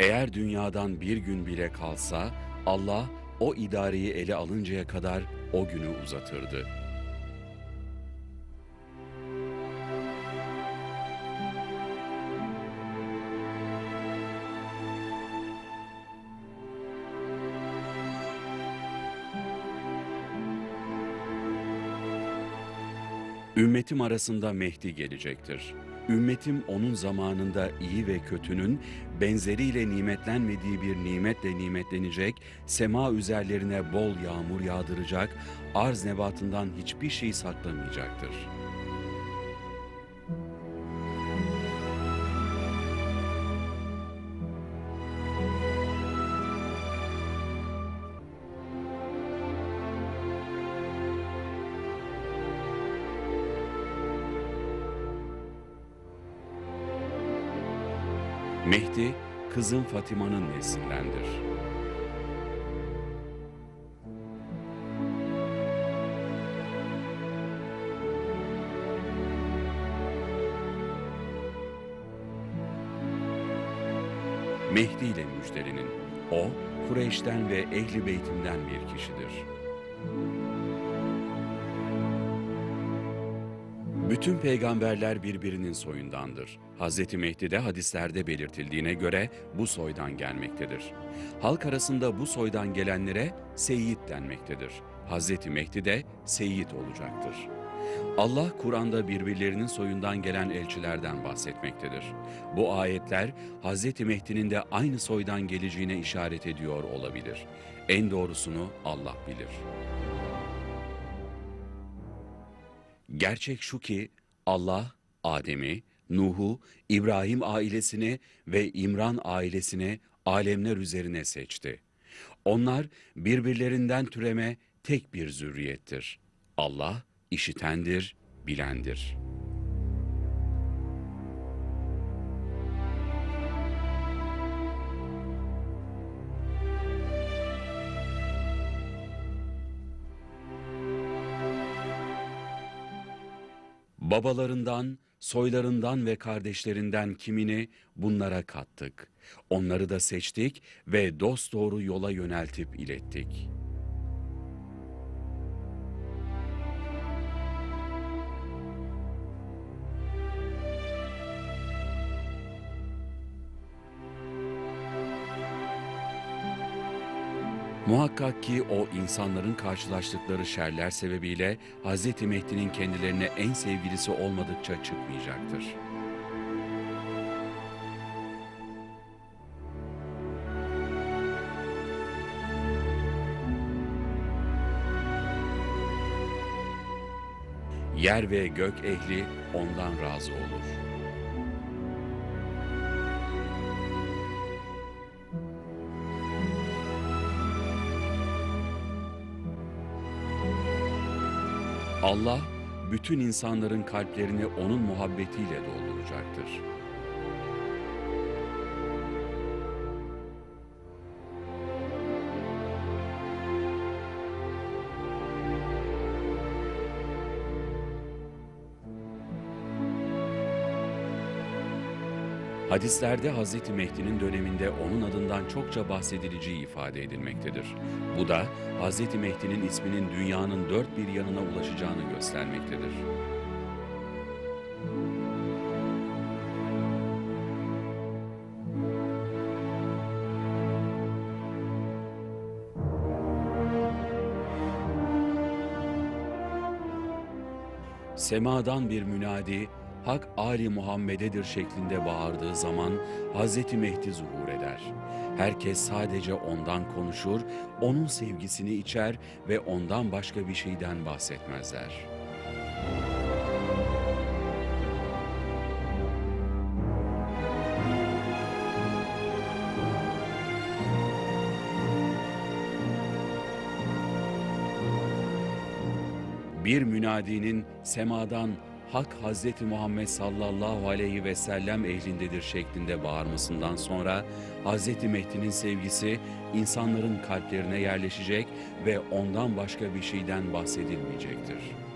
Eğer dünyadan bir gün bile kalsa Allah o idareyi ele alıncaya kadar o günü uzatırdı. Ümmetim arasında Mehdi gelecektir. Ümmetim onun zamanında iyi ve kötünün benzeriyle nimetlenmediği bir nimetle nimetlenecek, sema üzerlerine bol yağmur yağdıracak, arz nebatından hiçbir şey saklamayacaktır. Mehdi, kızım Fatima'nın neslindendir. Mehdi ile müjdelinin. O, Kureyş'ten ve Ehli Beytim'den bir kişidir. Bütün peygamberler birbirinin soyundandır. Hz. Mehdi de hadislerde belirtildiğine göre bu soydan gelmektedir. Halk arasında bu soydan gelenlere Seyyid denmektedir. Hz. Mehdi de Seyyid olacaktır. Allah Kur'an'da birbirlerinin soyundan gelen elçilerden bahsetmektedir. Bu ayetler Hz. Mehdi'nin de aynı soydan geleceğine işaret ediyor olabilir. En doğrusunu Allah bilir. Gerçek şu ki Allah Adem'i, Nuh'u, İbrahim ailesini ve İmran ailesini alemler üzerine seçti. Onlar birbirlerinden türeme tek bir zürriyettir. Allah işitendir, bilendir. Babalarından, soylarından ve kardeşlerinden kimini bunlara kattık. Onları da seçtik ve dosdoğru yola yöneltip ilettik. Muhakkak ki o insanların karşılaştıkları şerler sebebiyle Hz. Mehdi'nin kendilerine en sevgilisi olmadıkça çıkmayacaktır. Yer ve gök ehli ondan razı olur. Allah bütün insanların kalplerini onun muhabbetiyle dolduracaktır. Hadislerde Hz. Mehdi'nin döneminde onun adından çokça bahsedileceği ifade edilmektedir. Bu da Hz. Mehdi'nin isminin dünyanın dört bir yanına ulaşacağını göstermektedir. Semadan bir münadi, Hak Ali Muhammed'edir şeklinde bağırdığı zaman Hz. Mehdi zuhur eder. Herkes sadece ondan konuşur, onun sevgisini içer ve ondan başka bir şeyden bahsetmezler. Bir münadinin semadan Hak Hazreti Muhammed sallallahu aleyhi ve sellem ehlindedir şeklinde bağırmasından sonra Hazreti Mehdi'nin sevgisi insanların kalplerine yerleşecek ve ondan başka bir şeyden bahsedilmeyecektir.